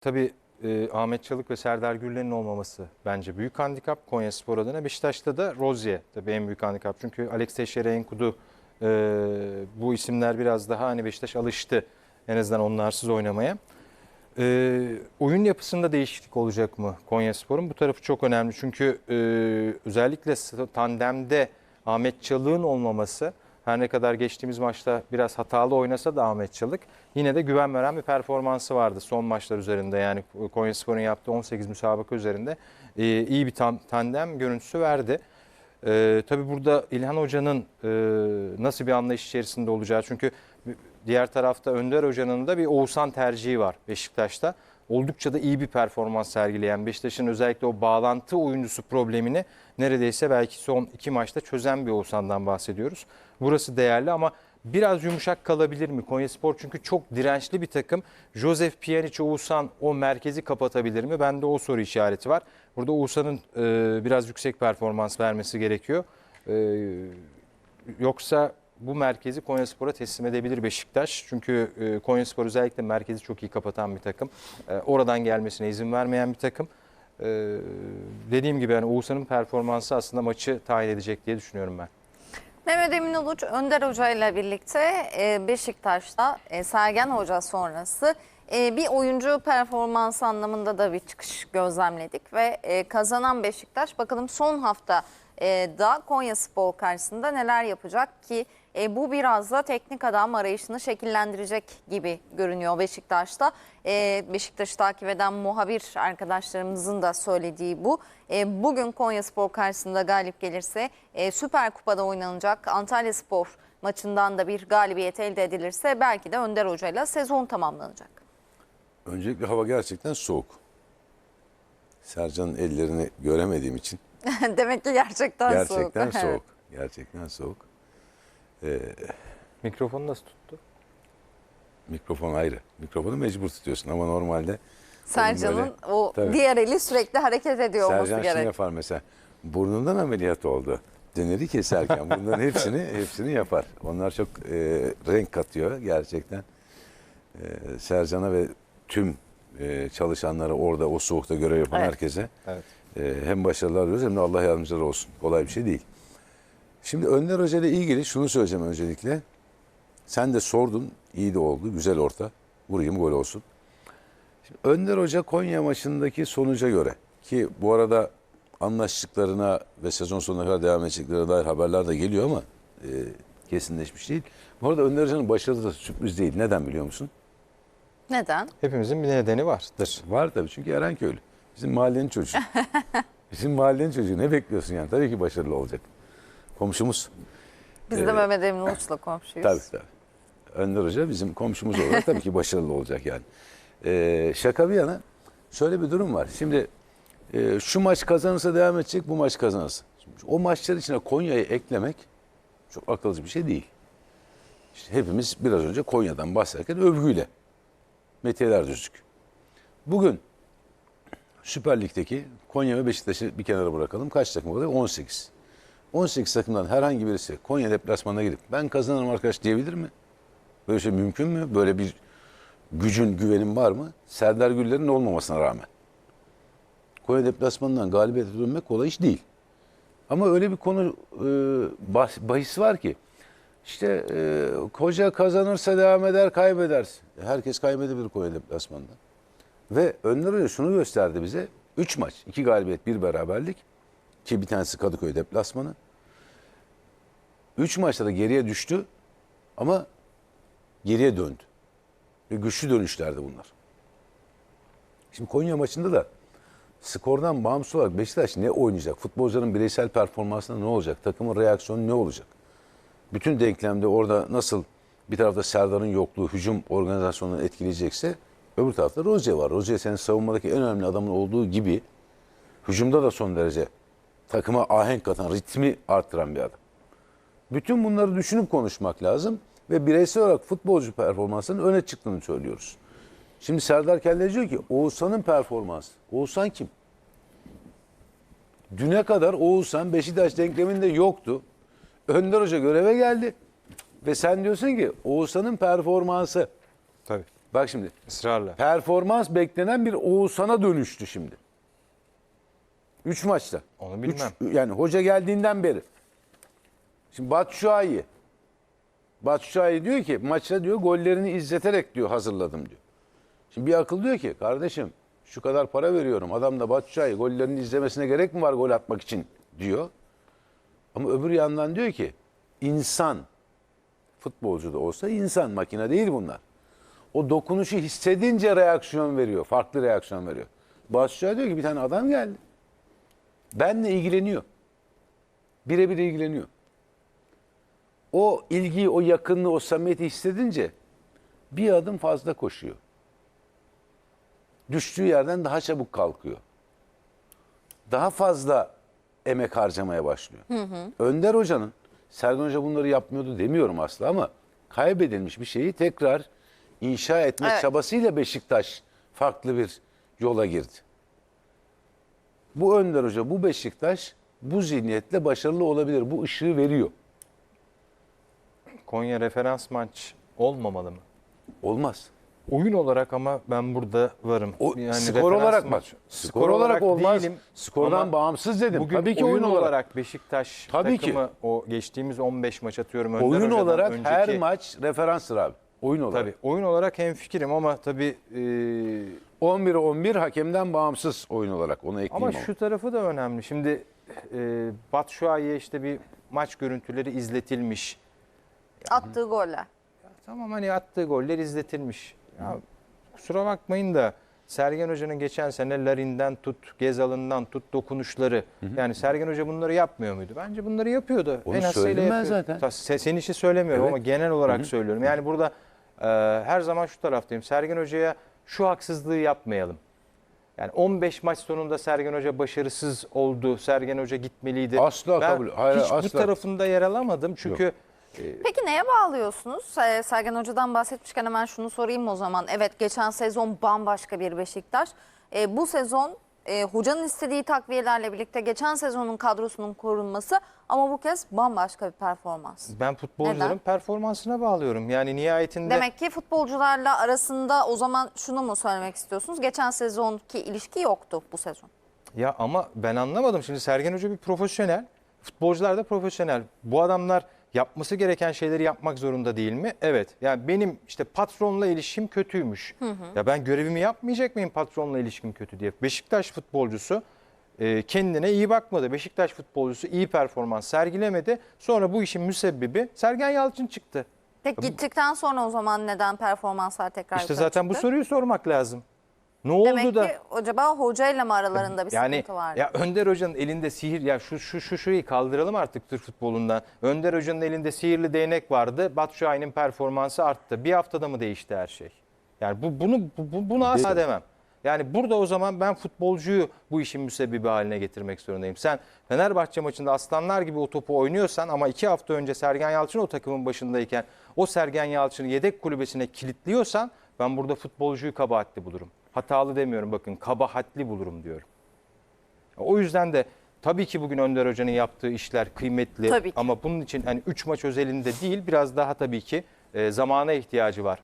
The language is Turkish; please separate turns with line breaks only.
Tabii e, Ahmet Çalık ve Serdar Gürler'in olmaması bence büyük handikap Konya Spor adına. Beşiktaş'ta da Rozier tabii en büyük handikap. Çünkü Alex Teixeira, Enkudu e, bu isimler biraz daha hani Beşiktaş alıştı en azından onlarsız oynamaya. E, oyun yapısında değişiklik olacak mı Konya Spor'un? Bu tarafı çok önemli. Çünkü e, özellikle tandemde Ahmet Çalık'ın olmaması her ne kadar geçtiğimiz maçta biraz hatalı oynasa da Ahmet Çalık yine de güven veren bir performansı vardı son maçlar üzerinde. Yani Konya Spor'un yaptığı 18 müsabaka üzerinde e, iyi bir tam, tandem görüntüsü verdi. E, tabii burada İlhan Hoca'nın e, nasıl bir anlayış içerisinde olacağı çünkü diğer tarafta Önder Hoca'nın da bir Oğuzhan tercihi var Beşiktaş'ta. Oldukça da iyi bir performans sergileyen Beşiktaş'ın özellikle o bağlantı oyuncusu problemini neredeyse belki son iki maçta çözen bir Oğuzhan'dan bahsediyoruz. Burası değerli ama biraz yumuşak kalabilir mi? Konyaspor çünkü çok dirençli bir takım. Josef Pjanic, Oğuzhan o merkezi kapatabilir mi? Bende o soru işareti var. Burada Oğuzhan'ın e, biraz yüksek performans vermesi gerekiyor. E, yoksa bu merkezi Konyaspor'a teslim edebilir Beşiktaş. Çünkü e, Konyaspor özellikle merkezi çok iyi kapatan bir takım. E, oradan gelmesine izin vermeyen bir takım. E, dediğim gibi yani Oğuzhan'ın performansı aslında maçı tayin edecek diye düşünüyorum ben.
Mehmet Emin Uluç, Önder Hoca ile birlikte Beşiktaş'ta Sergen Hoca sonrası bir oyuncu performansı anlamında da bir çıkış gözlemledik ve kazanan Beşiktaş bakalım son hafta e, da Konya Spor karşısında neler yapacak ki e, bu biraz da teknik adam arayışını şekillendirecek gibi görünüyor Beşiktaş'ta. E, Beşiktaş'ı takip eden muhabir arkadaşlarımızın da söylediği bu. E, bugün Konya Spor karşısında galip gelirse e, Süper Kupa'da oynanacak Antalya Spor maçından da bir galibiyet elde edilirse belki de Önder Hoca'yla sezon tamamlanacak.
Öncelikle hava gerçekten soğuk. Sercan'ın ellerini göremediğim için
Demek ki gerçekten,
gerçekten
soğuk.
soğuk. Gerçekten soğuk.
Mikrofonu nasıl tuttu?
Mikrofon ayrı. Mikrofonu mecbur tutuyorsun ama normalde
Sercan'ın
Böyle-
o
Tabii.
diğer eli sürekli hareket ediyor olması
Sercan şunu
gerek.
yapar mesela. Burnundan ameliyat oldu. Döneri keserken bunların hepsini hepsini yapar. Onlar çok e, renk katıyor gerçekten. E, Sercan'a ve tüm e, çalışanlara orada o soğukta görev yapan
Evet.
herkese
Evet.
E, hem başarılar diliyoruz hem de Allah yardımcıları olsun. Kolay bir şey değil. Şimdi Önder Hoca ile ilgili şunu söyleyeceğim öncelikle. Sen de sordun. iyi de oldu. Güzel orta. Vurayım gol olsun. Şimdi Önder Hoca Konya maçındaki sonuca göre ki bu arada anlaştıklarına ve sezon sonuna kadar devam edeceklerine dair haberler de geliyor ama e, kesinleşmiş değil. Bu arada Önder Hoca'nın başarısı da sürpriz değil. Neden biliyor musun?
Neden?
Hepimizin bir nedeni vardır.
Var tabii çünkü Erenköylü. Bizim mahallenin çocuğu. Bizim mahallenin çocuğu. Ne bekliyorsun yani? Tabii ki başarılı olacak. Komşumuz.
Biz de
Evet.
Mehmet Emin Uluç'la komşuyuz.
Tabii tabii. Önder Hoca bizim komşumuz olarak tabii ki başarılı olacak yani. Ee, şaka bir yana şöyle bir durum var. Şimdi e, şu maç kazanırsa devam edecek, bu maç kazanırsa. Şimdi o maçlar içine Konya'yı eklemek çok akılcı bir şey değil. İşte hepimiz biraz önce Konya'dan bahsederken övgüyle metiyeler düzdük. Bugün Süper Lig'deki Konya ve Beşiktaş'ı bir kenara bırakalım. Kaç takım oluyor? 18. 18 takımdan herhangi birisi Konya deplasmanına gidip ben kazanırım arkadaş diyebilir mi? Böyle şey mümkün mü? Böyle bir gücün, güvenin var mı? Serdar Güller'in olmamasına rağmen. Konya deplasmanından galibiyete dönmek kolay iş değil. Ama öyle bir konu e, bahs- bahis var ki işte e, koca kazanırsa devam eder, kaybedersin. E, Herkes kaybedebilir Konya deplasmanında. Ve Önder Hoca şunu gösterdi bize. 3 maç, 2 galibiyet, 1 beraberlik. Ki bir tanesi Kadıköy deplasmanı. 3 maçta da geriye düştü ama geriye döndü. Ve güçlü dönüşlerdi bunlar. Şimdi Konya maçında da skordan bağımsız olarak Beşiktaş ne oynayacak? Futbolcuların bireysel performansında ne olacak? Takımın reaksiyonu ne olacak? Bütün denklemde orada nasıl bir tarafta Serdar'ın yokluğu hücum organizasyonunu etkileyecekse öbür tarafta Rozier var. Rozier senin savunmadaki en önemli adamın olduğu gibi hücumda da son derece takıma ahenk katan, ritmi arttıran bir adam. Bütün bunları düşünüp konuşmak lazım ve bireysel olarak futbolcu performansının öne çıktığını söylüyoruz. Şimdi Serdar Kelleci diyor ki Oğuzhan'ın performansı. Oğuzhan kim? Düne kadar Oğuzhan Beşiktaş denkleminde yoktu. Önder Hoca göreve geldi ve sen diyorsun ki Oğuzhan'ın performansı.
Tabii.
Bak şimdi
ısrarla.
performans beklenen bir Oğuzhan'a dönüştü şimdi. Üç maçta.
Onu bilmem.
Üç- yani hoca geldiğinden beri. Şimdi Batshuayi. Batshuayi diyor ki maçta diyor gollerini izleterek diyor hazırladım diyor. Şimdi bir akıl diyor ki kardeşim şu kadar para veriyorum. Adam da Batshuayi gollerini izlemesine gerek mi var gol atmak için diyor. Ama öbür yandan diyor ki insan futbolcu da olsa insan makine değil bunlar. O dokunuşu hissedince reaksiyon veriyor. Farklı reaksiyon veriyor. Batshuayi diyor ki bir tane adam geldi. Benle ilgileniyor. Birebir ilgileniyor. O ilgiyi, o yakınlığı, o samimiyeti hissedince bir adım fazla koşuyor. Düştüğü yerden daha çabuk kalkıyor. Daha fazla emek harcamaya başlıyor. Önder Hoca'nın, Sergen Hoca bunları yapmıyordu demiyorum asla ama kaybedilmiş bir şeyi tekrar inşa etme
Evet.
çabasıyla Beşiktaş farklı bir yola girdi. Bu Önder Hoca, bu Beşiktaş bu zihniyetle başarılı olabilir. Bu ışığı veriyor.
Konya referans maç olmamalı mı?
Olmaz.
Oyun olarak ama ben burada varım.
O
Yani
skor olarak
maç-
Skor, olarak olmaz.
değilim
Skordan
ama
bağımsız dedim.
Bugün
Tabii ki
oyun,
oyun
olarak,
olarak.
Beşiktaş
Tabii ki.
takımı o geçtiğimiz 15 maç atıyorum. Önder
Oyun
Hoca'dan
olarak
önceki,
her maç referanstır abi. Oyun olarak.
Tabii oyun olarak hemfikirim ama tabii e,
11'e 11 hakemden bağımsız oyun olarak. Onu ekleyeyim
ama
ama.
şu tarafı da önemli. Şimdi e, Batshuayi'ye işte bir maç görüntüleri izletilmiş.
Attığı goller.
Tamam hani attığı goller izletilmiş. Ya, kusura bakmayın da Sergen Hoca'nın geçen sene Larin'den tut, Gezal'ından tut dokunuşları. Yani Sergen Hoca bunları yapmıyor muydu? Bence bunları yapıyordu.
Onu
hassıyla
söyledim ben zaten.
Ta- se- Senin için söylemiyorum
Evet.
ama genel olarak söylüyorum. Yani burada e, her zaman şu taraftayım. Sergen Hoca'ya şu haksızlığı yapmayalım. Yani 15 maç sonunda Sergen Hoca başarısız oldu. Sergen Hoca gitmeliydi.
Asla
ben
kabul- hayır,
hiç bu
asla.
tarafında yer alamadım. Çünkü
Peki neye bağlıyorsunuz? Sergen Hoca'dan bahsetmişken hemen şunu sorayım o zaman. Evet geçen sezon bambaşka bir Beşiktaş. Ee, bu sezon e, hocanın istediği takviyelerle birlikte geçen sezonun kadrosunun korunması ama bu kez bambaşka bir performans.
ben futbolcuların
Neden?
performansına bağlıyorum. Yani nihayetinde
Demek ki futbolcularla arasında o zaman şunu mu söylemek istiyorsunuz? Geçen sezonki ilişki yoktu bu sezon.
Ya ama ben anlamadım. Şimdi Sergen Hoca bir profesyonel. Futbolcular da profesyonel. Bu adamlar yapması gereken şeyleri yapmak zorunda değil mi? Evet. Yani benim işte patronla ilişkim kötüymüş. Ya ben görevimi yapmayacak mıyım patronla ilişkim kötü diye. Beşiktaş futbolcusu e, kendine iyi bakmadı. Beşiktaş futbolcusu iyi performans sergilemedi. Sonra bu işin müsebbibi Sergen Yalçın çıktı.
Tek gittikten sonra o zaman neden performanslar tekrar
İşte zaten bu
çıktı?
soruyu sormak lazım. Ne oldu
Demek
da?
ki acaba hocayla mı aralarında bir
Yani
sıkıntı var?
ya Önder Hoca'nın elinde sihir ya şu şu şu şurayı kaldıralım artık Türk futbolundan. Önder Hoca'nın elinde sihirli değnek vardı. Batshuayi'nin performansı arttı. Bir haftada mı değişti her şey? Yani bu bunu bu, bu- bunu asla
Değil.
demem. Yani burada o zaman ben futbolcuyu bu işin müsebbibi haline getirmek zorundayım. Sen Fenerbahçe maçında aslanlar gibi o topu oynuyorsan ama iki hafta önce Sergen Yalçın o takımın başındayken o Sergen Yalçın'ı yedek kulübesine kilitliyorsan ben burada futbolcuyu kabahatli bulurum. Hatalı demiyorum bakın kabahatli bulurum diyorum. O yüzden de tabii ki bugün Önder Hoca'nın yaptığı işler kıymetli ama bunun için hani 3 maç özelinde değil biraz daha tabii ki e, zamana ihtiyacı var.